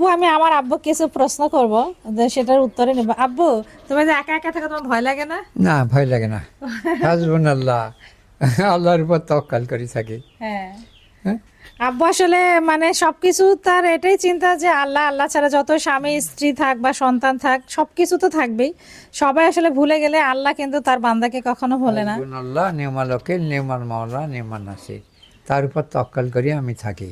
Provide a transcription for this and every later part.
আব্বু আমি আমার আব্বু কিছু প্রশ্ন করব যে সেটার উত্তরে নেব। আব্বু তুমি যে একা একা থাকো তোমার ভয় লাগে না? না ভয় লাগে না। হাসবুন আল্লাহ আল্লাহর উপর তক্কাল করি থাকি। হ্যাঁ। হ্যাঁ? আব্বু আসলে মানে সবকিছু তার এটাই চিন্তা যে আল্লাহ আল্লাহ ছাড়া যত স্বামী স্ত্রী থাক বা সন্তান থাক সবকিছু তো থাকবেই। সবাই আসলে ভুলে গেলে আল্লাহ কিন্তু তার বান্দাকে কখনো ভোলে না। আল্লাহ নিয়মাল ওকিল নিয়মাল মাওলা নিয়মাল নাসির। তার উপর তক্কাল করি আমি থাকি।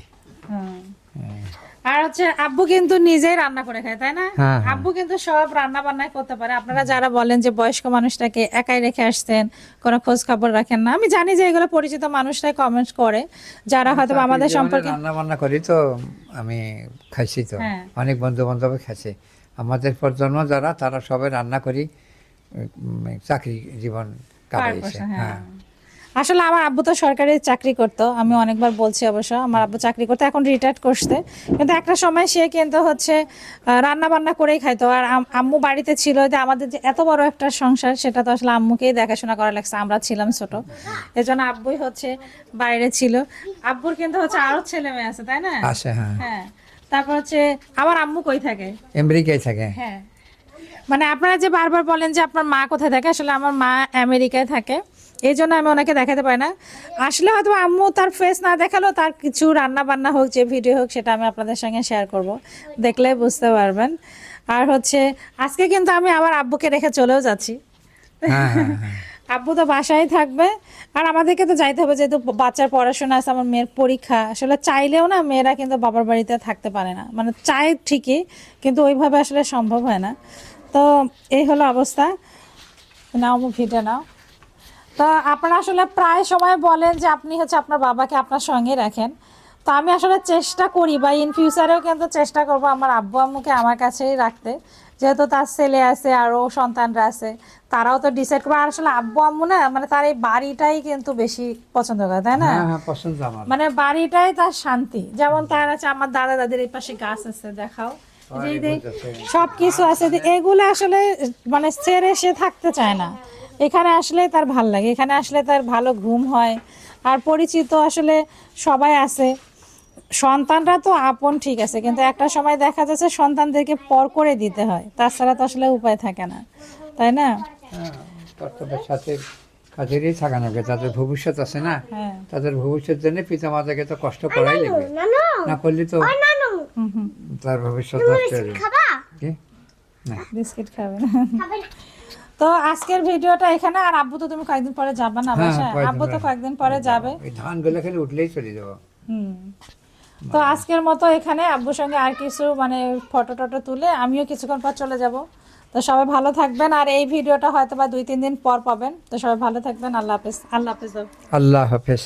হ্যাঁ। আর হচ্ছে আব্বু কিন্তু নিজেই রান্না করে খায় তাই না? হ্যাঁ, হ্যাঁ। আব্বু কিন্তু সব রান্না বান্নাই করতে পারে। আপনারা যারা বলেন যে বয়স্ক মানুষটাকে একাই রেখে আসতেন কোনো খোঁজ খবর রাখেন না। আমি জানি যে এগুলো পরিচিত মানুষরাই কমেন্ট করে যারা হয়তো বা আমাদের সম্পর্কে রান্না বান্না করি তো আমি খাইছি তো। হ্যাঁ। অনেক বন্ধু বান্ধব খাইছে। আমাদের প্রজন্ম যারা তারা সবাই রান্না করি চাকরি জীবন কাটাইছে। হ্যাঁ। আসলে আমার আব্বু তো সরকারি চাকরি করতো আমি অনেকবার বলছি অবশ্য আমার আব্বু চাকরি করতো এখন রিটায়ার্ড করছে। কিন্তু একটা সময় সে কিন্তু হচ্ছে রান্না বান্না করেই খাইতো। আর আম্মু বাড়িতে ছিল যে আমাদের যে এত বড় একটা সংসার সেটা তো আসলে আম্মুকেই দেখাশোনা করা লাগছে আমরা ছিলাম ছোট। এজন্য আব্বুই হচ্ছে বাইরে ছিল। আব্বুর কিন্তু হচ্ছে আরও ছেলে মেয়ে আছে তাই না? হ্যাঁ। হ্যাঁ। তারপর হচ্ছে আমার আম্মু কই থাকে? আমেরিকায় থাকে। হ্যাঁ। মানে আপনারা যে বারবার বলেন যে আপনার মা কোথায় থাকে আসলে আমার মা আমেরিকায় থাকে। এই জন্য আমি ওনাকে দেখাতে পারি না। আসলে হয়তো আম্মু তার ফেস না দেখাল তার কিছু রান্না বান্না হোক যে ভিডিও হোক সেটা আমি আপনাদের সঙ্গে শেয়ার করব। দেখলে বুঝতে পারবেন। আর হচ্ছে আজকে কিন্তু আমি আমার আব্বুকে রেখে চলেও যাচ্ছি। হ্যাঁ হ্যাঁ হ্যাঁ। আব্বু তো বাসায় থাকবে। আর আমাদেরকে তো যাইতে হবে যেহেতু বাচ্চার পড়াশোনা আছে আমার মেয়ের পরীক্ষা। আসলে চাইলেও না মেয়েরা কিন্তু বাবার বাড়িতে থাকতে পারে না। মানে চায় ঠিকই কিন্তু ওইভাবে আসলে সম্ভব হয় না। তো এই হলো অবস্থা। নাও ভিডিও নাও। তো আপনারা আসলে প্রায় সময় বলেন যে আপনি হচ্ছে আপনার বাবাকে আপনার সঙ্গে রাখেন। তো আমি আসলে চেষ্টা করি বা ইন ফিউচারেও কিন্তু চেষ্টা করব আমার আব্বু আম্মুকে আমার কাছেই রাখতে। যেহেতু তার ছেলে আছে আরও সন্তানরা আছে তারাও তো ডিসাইড করবে। আর আসলে আব্বু আম্মু না মানে তার এই বাড়িটাই কিন্তু বেশি পছন্দ করে তাই না? হ্যাঁ হ্যাঁ মানে বাড়িটাই তার শান্তি। যেমন তার আছে আমার দাদা দাদির এই পাশে গাছ আছে দেখাও। সব কিছু আছে। এগুলো আসলে মানে ছেড়ে সে থাকতে চায় না। এখানে আসলে তার ভালো লাগে এখানে আসলে তার ভালো ঘুম হয়। আর পরিচিত আসলে সবাই আছে। সন্তানরা তো আপন ঠিক আছে কিন্তু একটা সময় দেখা যাচ্ছে সন্তানদেরকে পর করে দিতে হয় তাছাড়া তো আসলে উপায় থাকে না তাই না? হ্যাঁ, কর্তব্যের সাথে কাজেরই থাকা লাগবে তাদের ভবিষ্যৎ আছে না হ্যাঁ। তাদের ভবিষ্যৎ জন্য পিতা মাতাকে তো কষ্ট করাই লাগবে না করলে তো তার ভবিষ্যৎ নষ্ট হয়ে যাবে। বিস্কিট খাবেন তো আজকের ভিডিওটা এখানে আর আব্বু তো তুমি কয়েকদিন পরে যাবে না হ্যাঁ, বাসায়? আব্বু তো কয়েকদিন পরে যাবে। এই ধানগুলো খেলে উঠলেই চলে যাব। হুম। তো আজকের মতো এখানে আব্বুর সঙ্গে আর কিছু মানে ফটো টটো তুলে আমিও কিছুক্ষণ পর চলে যাব। তো সবাই ভালো থাকবেন আর এই ভিডিওটা হয়তো বা দুই তিন দিন পর পাবেন। তো সবাই ভালো থাকবেন আল্লাহ হাফেজ। আল্লাহ হাফেজ আল্লাহ হাফেজ।